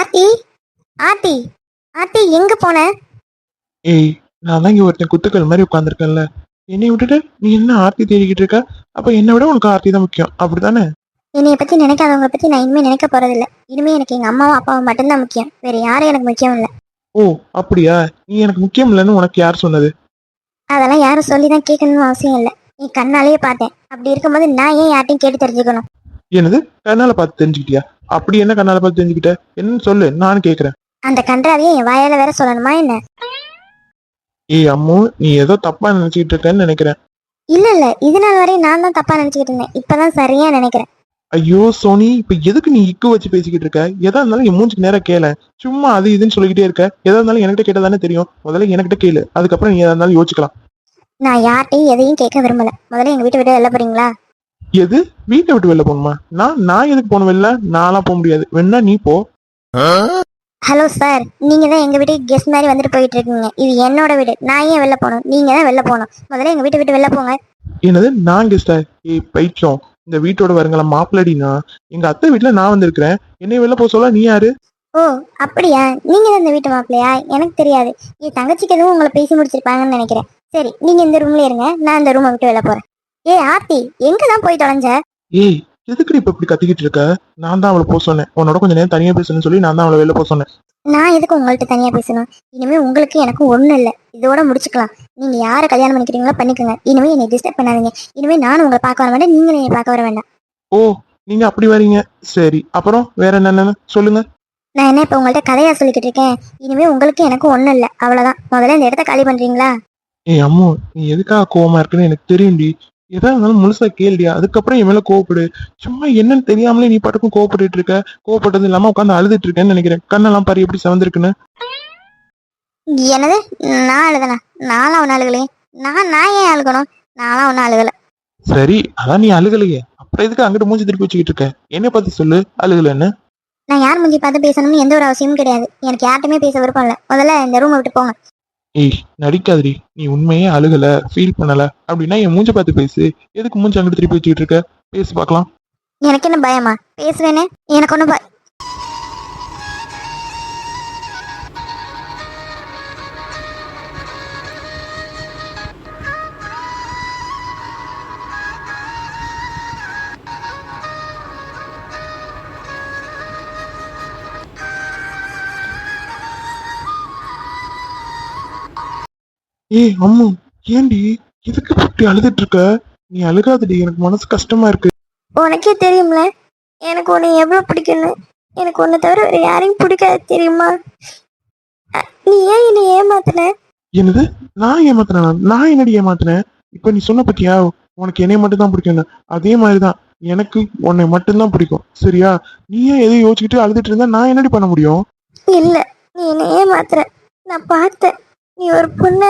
ஆர்த்தி? ஆர்த்தி ஆர்த்தி எங்க போன? ஏய் நான் தான் இங்க ஒருத்தன் குத்துக்கள் மாதிரி உட்காந்துருக்கேன்ல என்னை விட்டுட்டு நீ என்ன ஆர்த்தி தேடிக்கிட்டு இருக்க? அப்ப என்னை விட உனக்கு ஆர்த்தி தான் முக்கியம். அப்படிதானே என்னைய பத்தி நினைக்காதவங்க பத்தி நான் இனிமே நினைக்க போறதில்ல. இனிமே எனக்கு எங்க அம்மாவும் அப்பாவும் மட்டும்தான் முக்கியம். வேற யாரும் எனக்கு முக்கியம் இல்ல. ஓ அப்படியா? நீ எனக்கு முக்கியம் இல்லைன்னு உனக்கு யார் சொன்னது? அதெல்லாம் யாரும் சொல்லி தான் கேட்கணும்னு அவசியம் இல்லை. நீ கண்ணாலேயே பார்த்தேன். அப்படி இருக்கும்போது நான் ஏன் யார்ட்டையும் கேட்டு தெரிஞ்சுக்கணும்? என்னது? கண்ணால பார்த்து தெரிஞ்சுக்கிட்டியா? அப்படி என்ன கண்ணால பார்த்து தெரிஞ்சுக்கிட்ட? என்னன்னு சொல்லு நான் கேக்குறேன். அந்த கன்றாவையே என் வாயால வேற சொல்லணுமா என்ன? ஏய் அம்மு நீ ஏதோ தப்பா நினைச்சுக்கிட்டு இருக்கேன்னு நினைக்கிறேன். இல்ல இல்ல இது நாள் வரையும் நான் தான் தப்பா நினைச்சுக்கிட்டு இருந்தேன். இப்பதான் சரியா நினைக்கிறேன். ஐயோ சோனி இப்ப எதுக்கு நீ இக்கு வச்சு பேசிக்கிட்டு இருக்க? எதா இருந்தாலும் என் மூஞ்சுக்கு நேரா கேள. சும்மா அது இதுன்னு சொல்லிக்கிட்டே இருக்க. எதா இருந்தாலும் என்கிட்ட கேட்டதானே தெரியும். முதல்ல என்கிட்ட கேளு. அதுக்கப்புறம் நீ எதா இருந்தாலும் யோசிக்கலாம். நான் யார்ட்டையும் எதையும் கேட்க விரும்பல. முதல்ல எங்க வீட்டை விட்டு வெளில போறீங்களா? எது? வீட்டை விட்டு வெளில போகணுமா? நான் நான் எதுக்கு போகணும் வெளில? நான்லாம் போக முடியாது. வேணா நீ போ. ஹலோ சார் நீங்க தான் எங்க வீட்டுக்கு கெஸ்ட் மாதிரி வந்துட்டு போயிட்டு இருக்கீங்க. இது என்னோட வீடு. நான் ஏன் வெளில போகணும்? நீங்க தான் வெளில போகணும். முதல்ல எங்க வீட்டை விட்டு வெளில போங்க. என்னது? நான் கெஸ்டா ஏய் பைச்சோம் இந்த வீட்டோட வருங்கள மாப்பிள்ளடினா? எங்க அத்தை வீட்டுல நான் வந்திருக்கிறேன். என்னை வெளில போக சொல்ல நீ யாரு? ஓ அப்படியா? நீங்க தான் இந்த வீட்டு மாப்பிள்ளையா? எனக்கு தெரியாது. என் தங்கச்சிக்கு எதுவும் உங்களை பேசி முடிச்சிருப்பாங்கன்னு நினைக்கிறேன். சரி நீங்க இந்த ரூம்ல இருங்க. நான் இந்த ரூமை விட்டு வெளில போறேன். ஏய் ஆர்த்தி எங்க தான் போய் தொலைஞ்ச? ஏய் எதுக்கு இப்ப இப்படி கத்திக்கிட்டு இருக்க? நான் தான் அவளை போக சொன்னேன். உன்னோட கொஞ்ச நேரம் தனியா பேசணும்னு சொல்லி நான் தான் அவளை வெளில போக சொன்னேன். நான் எதுக்கு உங்கள்ட்ட தனியா பேசணும்? இனிமே உங்களுக்கு எனக்கும் ஒண்ணும் இல்ல. இதோட முடிச்சுக்கலாம். நீங்க யாரை கல்யாணம் பண்ணிக்கிறீங்களோ பண்ணிக்கோங்க. இனிமே என்னை டிஸ்டர்ப் பண்ணாதீங்க. இனிமே நானும் உங்களை பார்க்க வர வேண்டாம் நீங்களும் என்னை பார்க்க வர வேண்டாம். ஓ நீங்க அப்படி வரீங்க. சரி அப்புறம் வேற என்னன்னு சொல்லுங்க. நான் என்ன இப்ப உங்கள்ட்ட கதையா சொல்லிக்கிட்டு இருக்கேன்? இனிமே உங்களுக்கு எனக்கும் ஒண்ணும் இல்ல. அவ்வளவுதான். முதல்ல இந்த இடத்த காலி பண்றீங்களா? ஏய் அம்மு நீ எதுக்காக கோவமா இருக்குன்னு எனக்கு தெரியும்டி. எதா இருந்தாலும் முழுசா கேளுடியா அதுக்கப்புறம் என் மேல கோவப்படு. சும்மா என்னன்னு தெரியாமலே நீ பாட்டுக்கும் கோவப்பட்டுட்டு இருக்க. கோவப்பட்டது இல்லாம உட்காந்து அழுதுட்டு இருக்கேன்னு நினைக்கிறேன். கண்ணெல்லாம் பாரு எப்படி செவந்திருக்குன்னு. என்னது? நான் அழுதனா? நானும் அவன் அழுகலையே. நான் நான் ஏன் அழுகணும்? நானும் அவனை அழுகல. சரி அதான் நீ அழுகலையே. அப்புறம் எதுக்கு அங்கிட்டு மூஞ்சி திருப்பி வச்சுக்கிட்டு இருக்க? என்ன பத்தி சொல்லு அழுகலன்னு. நான் யார் மூஞ்சி பார்த்து பேசணும்னு எந்த ஒரு அவசியமும் கிடையாது. எனக்கு யார்ட்டுமே பேச விருப்பம் இல்ல. முதல்ல இந்த ரூமை விட்டு போங்க. ஏய் நடிக்காதடி. நீ உண்மையே அழுகல ஃபீல் பண்ணல. அப்படின்னா என் மூஞ்ச பார்த்து பேசு. எதுக்கு மூஞ்சி அங்கிட்டு திருப்பி வச்சுக்கிட்டு இருக்க? பேசி பார்க்கலாம். எனக்கு என்ன பயமா? பேசுவேனே எனக்கு ஒன்றும் ஏய் அம்மு ஏன்டி எதுக்கு இப்படி அழுதுட்டு இருக்க நீ அழுகாதடி எனக்கு மனசு கஷ்டமா இருக்கு. உனக்கே தெரியும்ல எனக்கு உன்னை எவ்வளோ பிடிக்கும்னு. எனக்கு உன்னை தவிர வேற யாரையும் பிடிக்காது தெரியுமா? அ, நீ ஏன் என்னை ஏமாத்தின? என்னது? நான் ஏமாத்தினேனா? நான் என்னடி ஏமாத்தினேன் இப்ப நீ சொன்ன பத்தியா உனக்கு என்னைய மட்டும் தான் பிடிக்கும் அதே மாதிரிதான் எனக்கு உன்னை மட்டும்தான் பிடிக்கும். சரியா? நீ ஏன் எதையும் யோசிச்சுக்கிட்டு அழுதுட்டு இருந்தா நான் என்னடி பண்ண முடியும்? இல்ல நீ என்னை ஏமாத்துற. நான் பார்த்தேன். நீ ஒரு பொண்ணை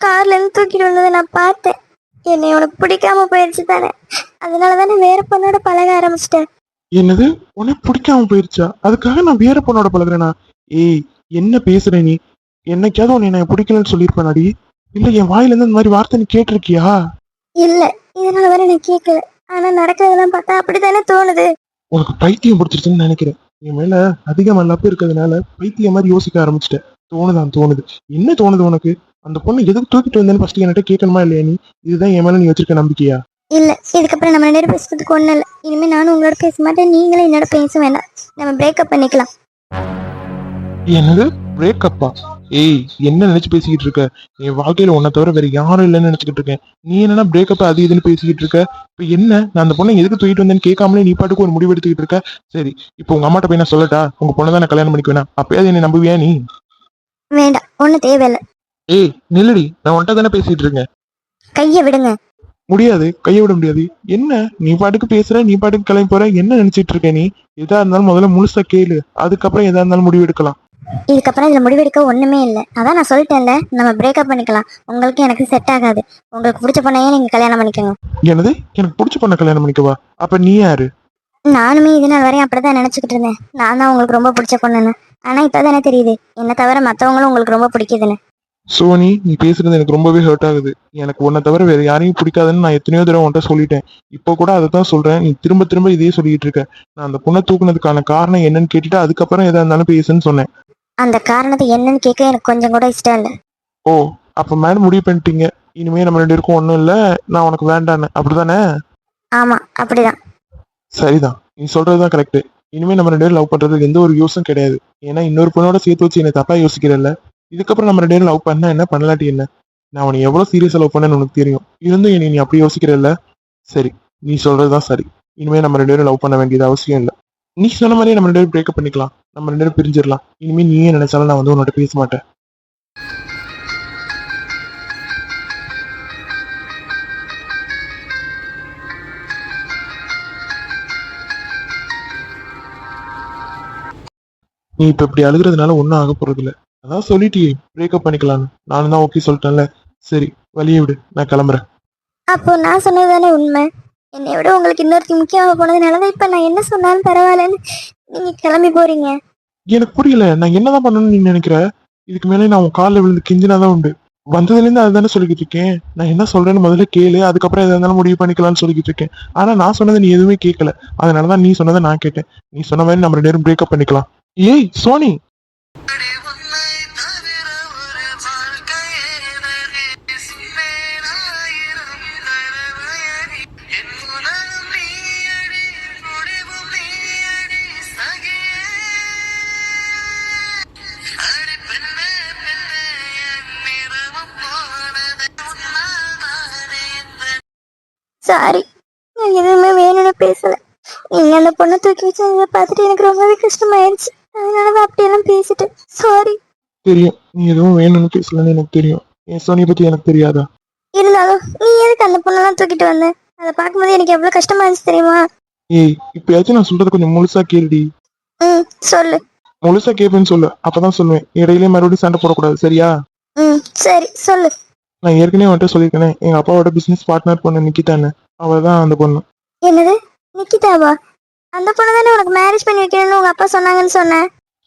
கார்ல இருந்து தூக்கிட்டு வந்ததை நான் பார்த்தேன். என்னை உனக்கு பிடிக்காம போயிடுச்சு தானே. அதனால தானே வேற பொண்ணோட பழக ஆரம்பிச்சிட்டேன். என்னது? உனக்கு பிடிக்காம போயிருச்சா? அதுக்காக நான் வேற பொண்ணோட பழகுறேனா? ஏய் என்ன பேசுற நீ? என்னைக்காவது உன்னை நான் பிடிக்கலன்னு சொல்லியிருப்பேனாடி? இல்ல என் வாயில இருந்து இந்த மாதிரி வார்த்தை நீ கேட்டிருக்கியா? இல்ல இதனால வரை நான் கேட்கல ஆனா நடக்கிறதெல்லாம் பார்த்தா அப்படித்தானே தோணுது. உனக்கு பைத்தியம் பிடிச்சிருச்சுன்னு நினைக்கிறேன். என் மேல அதிக மல்லாப்பு இருக்கிறதுனால பைத்தியம் மாதிரி யோசிக்க ஆரம்பிச்சிட்டேன். தோணுதான் தோணுது. என்ன தோணுது உனக்கு? அந்த பொண்ணு எதுக்கு தூக்கிட்டு வந்தேன்னு ஃபர்ஸ்ட் என்கிட்ட கேட்கணுமா இல்லையா நீ? இதுதான் என் மேல நீ வச்சிருக்க நம்பிக்கையா? இல்ல இதுக்கப்புறம் நம்ம பேரும் பேசுறதுக்கு ஒண்ணும் இல்ல. இனிமே நானும் உங்களோட பேச மாட்டேன் நீங்களும் என்னோட பேச வேண்டாம். நம்ம பிரேக்கப் பண்ணிக்கலாம். என்னது? பிரேக்கப்பா ஏய் என்ன நினைச்சு பேசிக்கிட்டு இருக்க? என் வாழ்க்கையில உன்னை தவிர வேற யாரும் இல்லைன்னு நினைச்சுக்கிட்டு இருக்கேன். நீ என்னன்னா பிரேக்கப் அது இதுன்னு பேசிக்கிட்டு இருக்க? இப்ப என்ன? நான் அந்த பொண்ணை எதுக்கு தூக்கிட்டு வந்தேன்னு கேட்காமலே நீ பாட்டுக்கு ஒரு முடிவு எடுத்துக்கிட்டு இருக்க? சரி இப்போ உங்க அம்மாட்ட போய் நான் சொல்லட்டா? உங்க பொண்ணை தான் நான் கல்யாணம் பண்ணிக்குவேனா அப்பயாவது என்னை நம்புவியா நீ? வேண்டாம் ஒன்றும் தேவையில்லை. ஏய் நில்லடி நான் உன்கிட்ட தானே பேசிட்டு இருக்கேன். கையை விடுங்க. முடியாது கையை விட முடியாது. என்ன? நீ பாட்டுக்கு பேசுற நீ பாட்டுக்கு கிளம்பி போற என்ன நினைச்சிட்டு இருக்க நீ? எதா இருந்தாலும் முதல்ல முழுசா கேளு. அதுக்கப்புறம் எதா இருந்தாலும் முடிவு எடுக்கலாம் இதுக்கப்புறம் இதுல முடிவெடுக்க ஒண்ணுமே இல்லை. அதான் நான் சொல்லிட்டேன்ல நம்ம பிரேக்கப் பண்ணிக்கலாம். உங்களுக்கு எனக்கு செட் ஆகாது. உங்களுக்கு பிடிச்ச பொண்ணையே நீங்க கல்யாணம் பண்ணிக்கோங்க. என்னது? எனக்கு பிடிச்ச பொண்ணை கல்யாணம் பண்ணிக்கவா அப்ப நீ யாரு? நானுமே இது நாள் வரையும் அப்படிதான் நினைச்சுக்கிட்டு இருந்தேன். நான் தான் உங்களுக்கு ரொம்ப பிடிச்ச பொண்ணுன்னு. ஆனா இப்பதானே தெரியுது. என்ன தவிர மத்தவங்களும் உங்களுக்கு ரொம்ப பிடிக்குதுன்னு. சோனி நீ பேசுறது எனக்கு ரொம்பவே ஹர்ட் ஆகுது. எனக்கு உன்னை தவிர வேற யாரையும் பிடிக்காதுன்னு நான் எத்தனையோ தடவை உன்கிட்ட சொல்லிட்டேன். இப்போ கூட அதை தான் சொல்றேன். நீ திரும்ப திரும்ப இதையே சொல்லிட்டு இருக்க. நான் அந்த பொண்ணை தூக்குனதுக்கான காரணம் என்னன்னு கேட்டுட்டு அதுக்கப்புறம் எதா இருந்தாலும் பேசுன்னு சொன்னேன். அந்த காரணத்தை என்னன்னு கேட்க எனக்கு கொஞ்சம் கூட இஷ்டம் இல்லை. ஓ அப்ப மேடம் முடிவு பண்ணிட்டீங்க. இனிமே நம்ம ரெண்டு பேருக்கும் ஒன்றும் இல்லை. நான் உனக்கு வேண்டான்னு. அப்படிதானே ஆமா அப்படிதான். சரிதான். நீ சொல்றதுதான் கரெக்ட் இனிமே நம்ம ரெண்டு பேரும் லவ் பண்றதுக்கு எந்த ஒரு யூஸும் கிடையாது. ஏன்னா இன்னொரு பொண்ணோட சேர்த்து வச்சு என்ன தப்பா யோசிக்கிறல்ல. இதுக்கப்புறம் நம்ம ரெண்டு பேரும் லவ் பண்ணா என்ன? பண்ணலாட்டி என்ன? நான் உன்னை எவ்வளவு சீரியஸா லவ் பண்ணேன்னு உனக்கு தெரியும். இருந்தும் என்னை நீ அப்படி யோசிக்கிறல்ல. சரி நீ சொல்றதுதான் சரி. இனிமே நம்ம ரெண்டு பேரும் லவ் பண்ண வேண்டியது அவசியம் இல்லை. நீ சொன்ன மாதிரியே நம்ம ரெண்டு பேரும் பிரேக்கப் பண்ணிக்கலாம். நம்ம ரெண்டு பேரும் பிரிஞ்சிடலாம். இனிமே நீயே நினைச்சாலும் நான் வந்து உன்னோட பேச மாட்டேன். நீ இப்ப இப்படி அழுகுறதுனால ஒன்றும் ஆக போறது இல்ல அதான் சொல்லிட்டியே பிரேக்கப் பண்ணிக்கலாம்னு. நானும் தான் ஓகே சொல்லிட்டேன்ல. சரி வழியை விடு நான் கிளம்புறேன். அப்போ நான் சொன்னது தானே உண்மை? என்னை விட உங்களுக்கு இன்னொருத்தி முக்கியமாக போனதுனால தான் இப்போ நான் என்ன சொன்னாலும் பரவாயில்லன்னு நீங்கள் கிளம்பி போறீங்க. எனக்கு புரியல நான் என்னதான் பண்ணணும்னு நீ நினைக்கிற? இதுக்கு மேலே நான் உன் காலில் விழுந்து கிஞ்சினாதான் உண்டு. வந்ததுல இருந்து அதுதானே சொல்லிக்கிட்டு இருக்கேன். நான் என்ன சொல்றேன்னு முதல்ல கேளு அதுக்கப்புறம் எதா இருந்தாலும் முடிவு பண்ணிக்கலாம்னு சொல்லிக்கிட்டு இருக்கேன். ஆனா நான் சொன்னதை நீ எதுவுமே கேட்கல. அதனாலதான் நீ சொன்னதை நான் கேட்டேன். நீ சொன்ன மாதிரி நம்ம ரெண்டு பேரும் பிரேக்கப் பண்ணிக்கலாம். ஏய் சோனி. சாரி நான் எதுவுமே வேணும்னு பேசல. நீங்க அந்த பொண்ணை தூக்கி வச்சு பார்த்துட்டு எனக்கு ரொம்பவே கஷ்டமாயிருச்சு. அதனால தான் அப்படியெல்லாம் பேசிட்டேன் சாரி தெரியும். நீ எதுவும் வேணும்னு பேசலன்னு எனக்கு தெரியும். என் சோனியை பத்தி எனக்கு தெரியாதா? இருந்தாலும் நீ எதுக்கு அந்த பொண்ணெல்லாம் தூக்கிட்டு வந்த? அதை பார்க்கும்போது எனக்கு எவ்வளவு கஷ்டமா இருந்துச்சு தெரியுமா? ஏய் இப்பயாச்சும் நான் சொல்றது கொஞ்சம் முழுசா கேளுடி. ம் சொல்லு. முழுசா கேப்பேன்னு சொல்லு. அப்பதான் சொல்லுவேன். இடையிலே மறுபடியும் சண்டை போடக்கூடாது சரியா? ம் சரி சொல்லு. நான் ஏற்கனவே அவன்கிட்ட சொல்லியிருக்கேனே. எங்க அப்பாவோட பிசினஸ் பார்ட்னர் பொண்ணு நிக்கிட்டான்னு அவ தான் அந்த பொண்ணு. என்னது? நிக்கிதாவா? அந்த பொண்ணு தானே உனக்கு மேரேஜ் பண்ணி வைக்கணும்னு உங்க அப்பா சொன்னாங்கன்னு சொன்னேன்.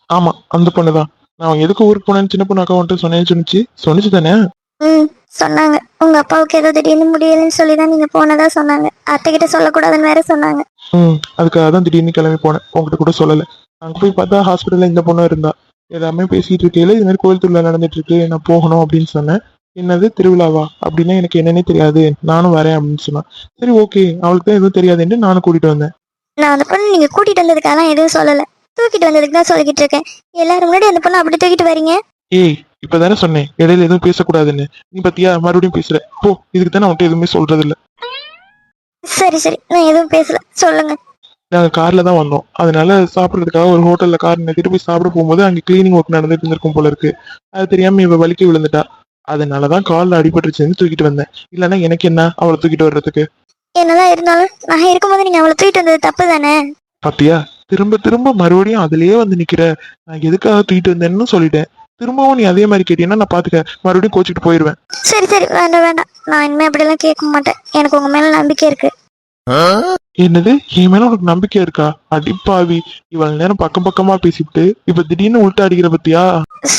ஆமா அந்த பொண்ணு தான் நான் எதுக்கு ஊருக்கு போனேன்னு சின்ன பொண்ணு அக்கா வந்துட்டு சொன்னேன்னு சொன்னிச்சு? சொன்னிச்சு தானே? ம் சொன்னாங்க. உங்க அப்பாவுக்கு ஏதோ திடீர்னு முடியலன்னு சொல்லி தான் நீங்க போனதா சொன்னாங்க. அத்தை கிட்ட சொல்லக்கூடாதுன்னு வேற சொன்னாங்க. ம் அதுக்காக தான் திடீர்னு கிளம்பி போனேன். உங்ககிட்ட கூட சொல்லல. அங்க போய் பார்த்தா ஹாஸ்பிட்டல்ல இந்த பொண்ணு இருந்தா. எல்லாமே பேசிட்டு இருக்கையில இது மாதிரி கோயில் திருவிழா நடந்துட்டு இருக்கு. நான் போகணும் அப்படின்னு சொன்னேன். என்னது திருவிழாவா? அப்படின்னா எனக்கு என்னன்னே தெரியாது. நானும் வரேன் அப்படின்னு சொன்னான். சரி ஓகே அவளுக்கு தான் எதுவும் தெரியாதுன்னு நானும் கூட்டிட்டு வந்தேன். நான் அந்த பொண்ணு நீங்க கூட்டிட்டு வந்ததுக்கெல்லாம் எதுவும் சொல்லல. தூக்கிட்டு வந்ததுக்கு தான் சொல்லிக்கிட்டு இருக்கேன். எல்லாரும் முன்னாடி அந்த பொண்ணு அப்படி தூக்கிட்டு வரீங்க? ஏய் இப்பதானே சொன்னேன். இடையில எதுவும் பேசக்கூடாதுன்னு. நீ பத்தியா? மறுபடியும் பேசுற. போ இதுக்கு தான் நான் உன்கிட்ட எதுவுமே சொல்றது இல்ல சரி சரி. நான் எதுவும் பேசல. சொல்லுங்க. நாங்க கார்ல தான் வந்தோம். அதனால சாப்பிடுறதுக்காக ஒரு ஹோட்டல்ல கார் நிறுத்திட்டு போய் சாப்பிட போகும்போது அங்க கிளீனிங் ஒர்க் நடந்துட்டு இருந்திருக்கும் போல இருக்கு. அது தெரியாம இவ வலிக்கு விழுந்துட்டா. அதனாலதான் கால்ல அடிபட்டுருச்சுன்னு தூக்கிட்டு வந்தேன். இல்லைன்னா எனக்கு என்ன? அவளை தூக்கிட்டு வர்றதுக்கு. என்னதான் இருந்தாலும் நான் இருக்கும்போது நீங்க அவளை தூக்கிட்டு வந்தது தப்பு தானே பாத்தியா திரும்ப திரும்ப மறுபடியும் அதுலயே வந்து நிக்கிற. நான் எதுக்காக தூக்கிட்டு வந்தேன்னு சொல்லிட்டேன். திரும்பவும் நீ அதே மாதிரி கேட்டீங்கன்னா நான் பாத்துக்க மறுபடியும் கோச்சிட்டு போயிருவேன். சரி சரி வேண்டாம் வேண்டாம். நான் இனிமே அப்படியெல்லாம் கேட்க மாட்டேன். எனக்கு உங்க மேல நம்பிக்கை இருக்கு. என்னது? என் மேல உனக்கு நம்பிக்கை இருக்கா? அடிப்பாவி இவ்வளவு நேரம் பக்கம் பக்கமா பேசிவிட்டு இப்ப திடீர்னு உள்ட்டா அடிக்கிற பத்தியா?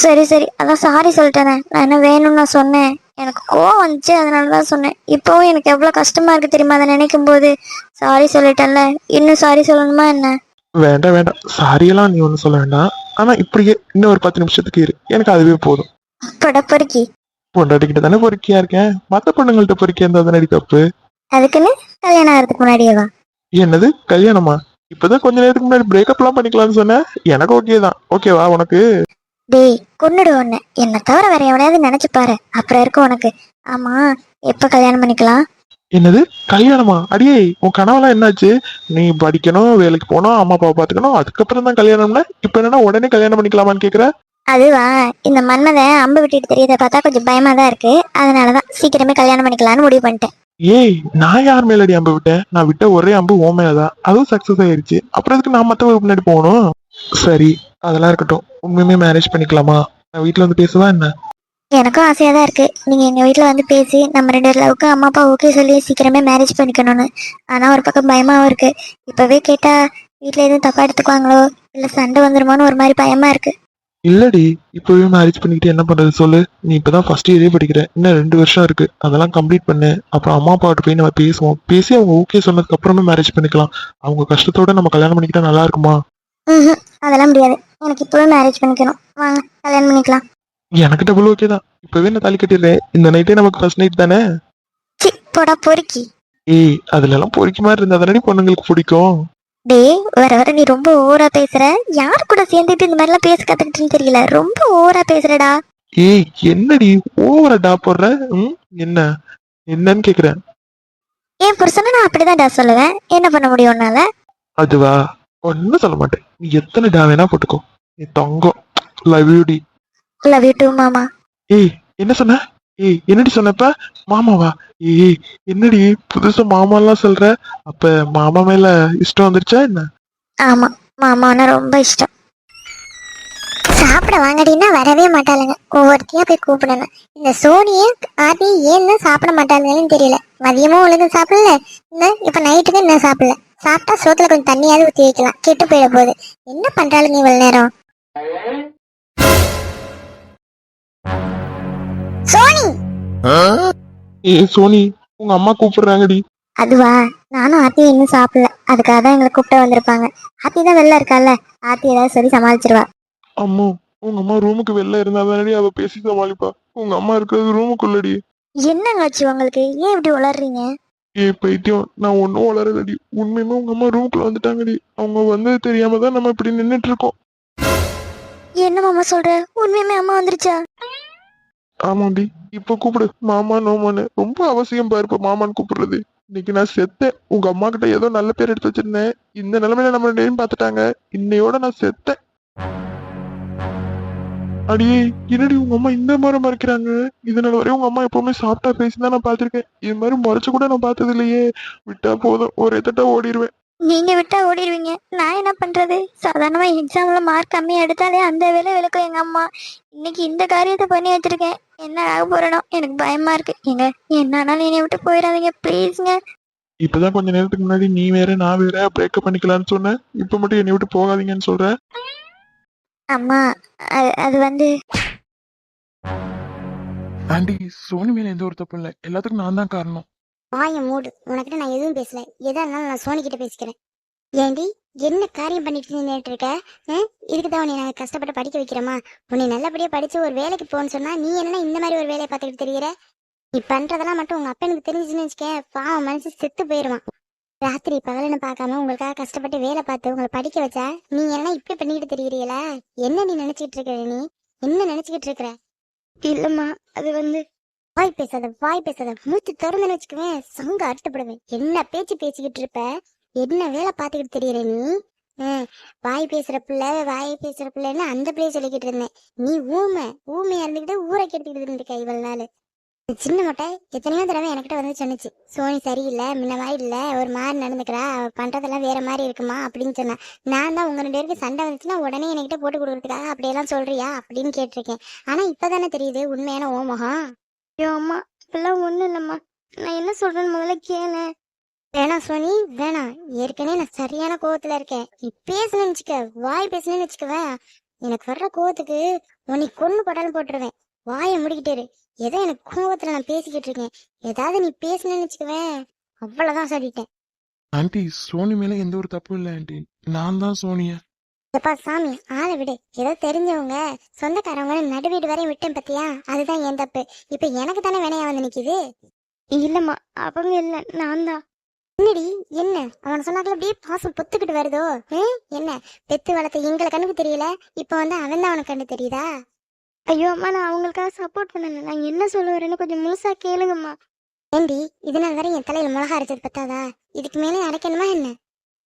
சரி சரி. அதான் சாரி சொல்லிட்டேனே. நான் என்ன வேணும்னு நான் சொன்னேன். எனக்கு கோவம் வந்துச்சு அதனால தான் சொன்னேன். இப்போவும் எனக்கு எவ்வளோ கஷ்டமா இருக்கு தெரியுமா? அதை நினைக்கும் போது சாரி சொல்லிட்டேன்ல. இன்னும் சாரி சொல்லணுமா என்ன? வேண்டாம் வேண்டாம். சாரியெல்லாம் நீ ஒன்றும் சொல்ல வேண்டாம். ஆனா இப்படியே இன்னும் ஒரு பத்து நிமிஷத்துக்கு இரு. எனக்கு அதுவே போதும். படப்பொறுக்கி பொண்டாட்டிக்கிட்ட தானே பொறுக்கியா இருக்கேன்? மத்த பொண்ணுங்கள்ட்ட பொறுக்கியா இருந்தா தானே தப்பு? அதுக்குன்னு கல்யாணம் ஆகிறதுக்கு முன்னாடியேவா என்னது? கல்யாணமா? இப்பதான் கொஞ்ச நேரத்துக்கு முன்னாடி பிரேக்கப் எல்லாம் பண்ணிக்கலாம்னு சொன்னேன். எனக்கு ஓகே தான். ஓகேவா உனக்கு? டேய் கொன்னுடு உன்னை. என்னை தவிர வேற எவனையாவது நினைச்சு பாரு. அப்புறம் இருக்கும் உனக்கு. ஆமா எப்ப கல்யாணம் பண்ணிக்கலாம்? என்னது? கல்யாணமா? அடியே உன் கனவெல்லாம் என்னாச்சு? நீ படிக்கணும் வேலைக்கு போகணும் அம்மா அப்பாவை பாத்துக்கணும் அதுக்கப்புறம் தான் கல்யாணம்னா? இப்ப என்னன்னா உடனே கல்யாணம் பண்ணிக்கலாமான்னு கேக்குற? அதுவா? இந்த மன்மதன் அம்பு விட்டுட்டு தெரியறத பார்த்தா கொஞ்சம் பயமா தான் இருக்கு. அதனாலதான் சீக்கிரமே கல்யாணம் பண்ணிக்கலாம்னு முடிவு பண்ணிட்டேன். ஏய் நான் யார் மேலடி அம்பு விட்டேன்? நான் விட்ட ஒரே அம்பு ஓ மேலதான். அதுவும் சக்சஸ் ஆயிருச்சு. அப்புறம் எதுக்கு நான் மத்தவங்க முன்னாடி போகணும்? சரி அதெல்லாம் இருக்கட்டும். உண்மையுமே மேரேஜ் பண்ணிக்கலாமா? நான் வீட்ல வந்து பேசவா என்ன? எனக்கும் ஆசையா தான் இருக்கு. நீங்க எங்க வீட்ல வந்து பேசி நம்ம ரெண்டு லவுக்கு அம்மா அப்பா ஓகே சொல்லி சீக்கிரமே மேரேஜ் பண்ணிக்கணும்னு. ஆனா ஒரு பக்கம் பயமாவும் இருக்கு. இப்பவே கேட்டா வீட்ல எதுவும் தப்பா எடுத்துக்குவாங்களோ? இல்ல சண்டை வந்துருமோன்னு ஒரு மாதிரி பயமா இருக்கு. இல்லடி. இப்பவே மேரேஜ் பண்ணிக்கிட்டு என்ன பண்றது சொல்லு. நீ இப்பதான் ஃபர்ஸ்ட் இயரே படிக்கிற இன்னும் ரெண்டு வருஷம் இருக்கு. அதெல்லாம் கம்ப்ளீட் பண்ணு. அப்புறம் அம்மா அப்பாட்ட போய் நம்ம பேசுவோம். பேசி அவங்க ஓகே சொன்னதுக்கு அப்புறமே மேரேஜ் பண்ணிக்கலாம். அவங்க கஷ்டத்தோட நம்ம கல்யாணம் பண்ணிக்கிட்டா நல்லா இருக்குமா? அதெல்லாம் முடியாது. எனக்கு இப்பவே மேரேஜ் பண்ணிக்கணும். வாங்க கல்யாணம் பண்ணிக்கலாம். எனக்கு டபுள் ஓகே தான். இப்பவே நான் தாலி கட்டிடுறேன் இந்த நைட்டே நமக்கு ஃபர்ஸ்ட் நைட் தானே? சி போடா பொறுக்கி. ஏய் அதுல எல்லாம் பொறிக்க மாதிரி இருந்தா தானே பொண்ணுங்களுக்கு பிடிக்கும்? டேய் வர வர நீ ரொம்ப ஓவரா பேசுற. யார் கூட சேர்ந்துட்டு இந்த மாதிரிலாம் பேச கத்துக்கிட்டுன்னு தெரியல. ரொம்ப ஓவரா பேசுறடா. ஏய் என்னடி ஓவரா டா போடுற? ம் என்ன? என்னன்னு கேக்குறேன். என் புருஷனை நான் அப்படிதான்டா சொல்லுவேன். என்ன பண்ண முடியும் உன்னால? அதுவா? ஒன்னும் சொல்ல மாட்டேன். நீ எத்தனை டா வேணா போட்டுக்கோ. நீ தங்கம் லவ் யூடி லவ் யூ டூ மாமா. ஏய் என்ன சொன்ன? ஏய் என்னடி சொன்னப்ப? மாமாவா? ஏய் என்னடி புதுசா மாமாலாம் சொல்ற? அப்ப மாமா மேல இஷ்டம் வந்துருச்சா என்ன? ஆமா மாமானா ரொம்ப இஷ்டம். சாப்பிட வாங்கடின்னா வரவே மாட்டாளுங்க. ஒவ்வொருத்தையா போய் கூப்பிடணும். இந்த சோனிய ஆதி ஏன்னு சாப்பிட மாட்டாளுங்கன்னு தெரியல. மதியமும் ஒழுங்கு சாப்பிடல. இந்த இப்ப நைட்டுக்கு என்ன சாப்பிடல. சாப்பிட்டா சோத்துல கொஞ்சம் தண்ணியாவது ஊத்தி வைக்கலாம். கெட்டு போயிட போகுது. என்ன பண்றாளுங்க இவ்வளவு நேரம்? சோனி! ஏய் சோனி உங்க அம்மா கூப்பிடுறாங்கடி. அதுவா? நானும் ஆத்தி இன்னும் சாப்பிடல. அதுக்காக தான் எங்களை கூப்பிட்டு வந்திருப்பாங்க. ஆத்தி தான் வெளில இருக்கால. ஆத்தி ஏதாவது சொல்லி சமாளிச்சிருவா. அம்மோ உங்க அம்மா ரூமுக்கு வெளில இருந்தா தானடி அவ பேசி சமாளிப்பா. உங்க அம்மா இருக்கிறது ரூமுக்குள்ளடி. என்னங்க ஆச்சு உங்களுக்கு? ஏன் இப்படி உளறீங்க? ஏய் பைத்தியம் நான் ஒன்னும் வளரலடி. உண்மையுமே உங்க அம்மா ரூமுக்குள்ள வந்துட்டாங்கடி. அவங்க வந்தது தெரியாம தான் நம்ம இப்படி நின்னுட்டு இருக்கோம் என்ன மாமா சொல்ற? உண்மையுமே அம்மா வந்துருச்சா? ஆமாண்டி. இப்ப கூப்பிடு. மாமா நோமான்னு ரொம்ப அவசியம் பாரு இப்ப மாமான்னு கூப்பிடுறது. இன்னைக்கு நான் செத்தேன். உங்க அம்மா கிட்ட ஏதோ நல்ல பேர் எடுத்து வச்சிருந்தேன். இந்த நிலைமையில நம்ம நேம் பார்த்துட்டாங்க. இன்னையோட நான் செத்தேன். அடியே என்னடி உங்க அம்மா இந்த மாதிரி மறைக்கிறாங்க? இதனால வரையும் உங்க அம்மா எப்பவுமே சாப்பிட்டா பேசிதான் நான் பார்த்திருக்கேன். இது மாதிரி முறைச்சு கூட நான் பார்த்தது இல்லையே விட்டா போதும் ஒரே தட்டா ஓடிடுவேன் நீங்க விட்டா ஓடிடுவீங்க நான் என்ன பண்றது? சாதாரணமா எக்ஸாம்ல மார்க் கம்மியா எடுத்தாலே அந்த வேலை விளக்கும் எங்க அம்மா. இன்னைக்கு இந்த காரியத்தை பண்ணி வச்சிருக்கேன். என்ன ஆக போறனோ எனக்கு பயமா இருக்கு. எங்க என்ன ஆனாலும் என்னை விட்டு போயிடாதீங்க. ப்ளீஸ்ங்க இப்பதான் கொஞ்ச நேரத்துக்கு முன்னாடி நீ வேற நான் வேற பிரேக்கப் பண்ணிக்கலாம்னு சொன்னேன். இப்ப மட்டும் என்னை விட்டு போகாதீங்கன்னு சொல்ற அம்மா அது வந்து ஆண்டி சோனி மேல எந்த ஒரு தப்பு இல்லை. எல்லாத்துக்கும் நான் தான் காரணம். வாய மூடு. உனக்கிட்ட நான் எதுவும் பேசல. எதா இருந்தாலும் நான் சோனி கிட்ட பேசிக்கிறேன். ஏண்டி என்ன காரியம் பண்ணிட்டு நின்னுட்டு இருக்க? இதுக்கு தான் உன்னை கஷ்டப்பட்டு படிக்க வைக்கிறோமா உன்னை நல்லபடியா படிச்சு ஒரு வேலைக்கு போன்னு சொன்னா நீ என்ன இந்த மாதிரி ஒரு வேலையை பார்த்துக்கிட்டு தெரியுற? நீ பண்றதெல்லாம் மட்டும் உங்க அப்பனுக்கு தெரிஞ்சுன்னு வச்சுக்க பாவம் மனசு செத்து போயிருவான். ராத்திரி பகலன்னு பார்க்காம உங்களுக்காக கஷ்டப்பட்டு வேலை பார்த்து உங்களை படிக்க வச்சா நீ என்ன இப்படி பண்ணிக்கிட்டு தெரியுறீங்களா? என்ன நீ நினைச்சிட்டு இருக்கிற நீ? என்ன நினைச்சுக்கிட்டு இருக்கிற? இல்லம்மா அது வந்து வாய் பேசாத வாய் பேசாத. மூச்சு திறந்துன்னு வச்சுக்குவேன் சங்க அறுத்துப்படுவேன் என்ன பேச்சு பேசிக்கிட்டு இருப்ப? என்ன வேலை பார்த்துக்கிட்டு தெரியற நீ? வாய் பேசுற பிள்ளை வாய் பேசுற பிள்ளைன்னு அந்த பிள்ளைய சொல்லிக்கிட்டு இருந்தேன். நீ ஊமை ஊமையா இருந்துக்கிட்டு ஊரை கெடுத்துக்கிட்டு இருந்திருக்க இவ்வளவு நாள். சின்ன மொட்டை எத்தனையோ தடவை என்கிட்ட வந்து சொன்னுச்சு. சோனி சரியில்லை முன்ன மாதிரி இல்லை ஒரு மாதிரி நடந்துக்கிறா அவ பண்றதெல்லாம் வேற மாதிரி இருக்குமா அப்படின்னு சொன்னேன் நான் தான் உங்க ரெண்டு பேருக்கு சண்டை வந்துச்சுன்னா உடனே என்கிட்ட போட்டு கொடுக்கறதுக்காக அப்படியெல்லாம் சொல்றியா அப்படின்னு கேட்டிருக்கேன். ஆனா இப்பதானே தெரியுது உண்மையான ஓ முகம். ஐயோ அம்மா இப்பெல்லாம் ஒண்ணும் இல்லம்மா. நான் என்ன சொல்றேன்னு முதல்ல கேளு. வேணாம் சோனி வேணாம். ஏற்கனவே நான் சரியான கோவத்துல இருக்கேன். நீ பேசணும்னு வச்சுக்க வாய் பேசணும்னு வச்சுக்கவேன் எனக்கு வர்ற கோவத்துக்கு உன்னை கொண்டு போட்டாலும் போட்டுருவேன். வாயை முடிக்கிட்டு இரு. ஏதோ எனக்கு கோவத்துல நான் பேசிக்கிட்டு இருக்கேன். ஏதாவது நீ பேசணும்னு வச்சுக்கவேன். அவ்வளவுதான் சொல்லிட்டேன். ஆண்டி சோனி மேல எந்த ஒரு தப்பும் இல்லை ஆண்டி. நான் தான் சோனிய. எப்பா சாமி ஆளை விடு. ஏதோ தெரிஞ்சவங்க சொந்தக்காரவங்க நடு வீடு வரையும் விட்டேன் பத்தியா? அதுதான் என் தப்பு. இப்ப எனக்கு தானே வினையா வந்து நிக்குது? இல்லம்மா அவங்க இல்ல நான் தான். என்னடி என்ன? அவன் சொன்னாக்கல அப்படியே பாசம் பொத்துக்கிட்டு வருதோ? என்ன? பெத்து வளர்த்த எங்களை கண்ணுக்கு தெரியல? இப்ப வந்து அவன் தான் அவனுக்கு கண்ணு தெரியுதா? ஐயோ அம்மா நான் அவங்களுக்காக சப்போர்ட் பண்ணல. நான் என்ன சொல்ல வரேன்னு கொஞ்சம் முழுசா கேளுங்கம்மா. ஏண்டி இது நாள் வரை என் தலையில மிளகா அரைச்சது பத்தாதா? இதுக்கு மேலே அரைக்கணுமா என்ன?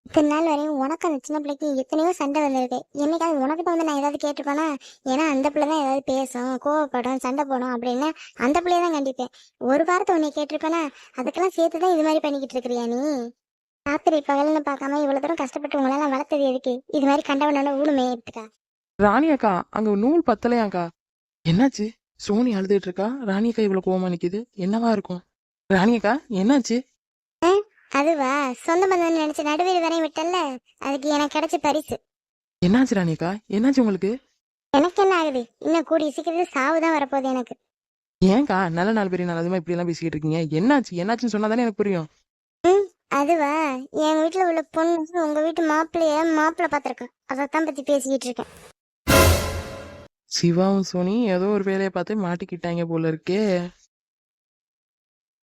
இத்தனை நாள் வரையும் உனக்கு அந்த சின்ன பிள்ளைக்கு எத்தனையோ சண்டை வந்திருக்கு. என்னைக்காவது உனக்கிட்ட வந்து நான் ஏதாவது கேட்டிருப்பேனா? ஏன்னா அந்த பிள்ளை தான் ஏதாவது பேசும் கோவப்படும் சண்டை போடும் அப்படின்னு அந்த பிள்ளைய தான் கண்டிப்பேன். ஒரு வாரத்தை உன்னை கேட்டிருப்பேனா? அதுக்கெல்லாம் சேர்த்து தான் இது மாதிரி பண்ணிக்கிட்டு இருக்கிறியா நீ? ராத்திரி பகல்னு பார்க்காம இவ்வளவு தூரம் கஷ்டப்பட்டு உங்களெல்லாம் வளர்த்தது எதுக்கு? இது மாதிரி கண்டவனோட ஊடுமே எடுத்துக்கா. ராணி அக்கா அங்க நூல் பத்தலையாக்கா? என்னாச்சு? சோனி அழுதுட்டு இருக்கா? ராணி அக்கா இவ்வளவு கோவமா நிக்குது. என்னவா இருக்கும்? ராணி அக்கா என்னாச்சு அதுவா? சொந்த பந்தம் நினைச்ச நடுவீடு வரையும் விட்டல்ல? அதுக்கு எனக்கு கிடைச்ச பரிசு. என்னாச்சு ராணி அக்கா என்னாச்சு உங்களுக்கு? எனக்கு என்ன ஆகுது? இன்னும் கூடிய சீக்கிரத்துல சாவு தான் வரப்போகுது எனக்கு. ஏன்க்கா நல்ல நாள் பெரிய நாள். அதுமா இப்படி எல்லாம் பேசிக்கிட்டு இருக்கீங்க? என்னாச்சு? என்னாச்சுன்னு சொன்னா தானே எனக்கு புரியும். அதுவா? என் வீட்டுல உள்ள பொண்ணு உங்க வீட்டு மாப்பிள்ளைய மாப்பிள்ளை பார்த்திருக்கா. அதைத்தான் பத்தி பேசிக்கிட்டு இருக்கேன். சிவாவும் சோனி ஏதோ ஒரு வேலையை பார்த்து மாட்டிக்கிட்டாங்க போல இருக்கே.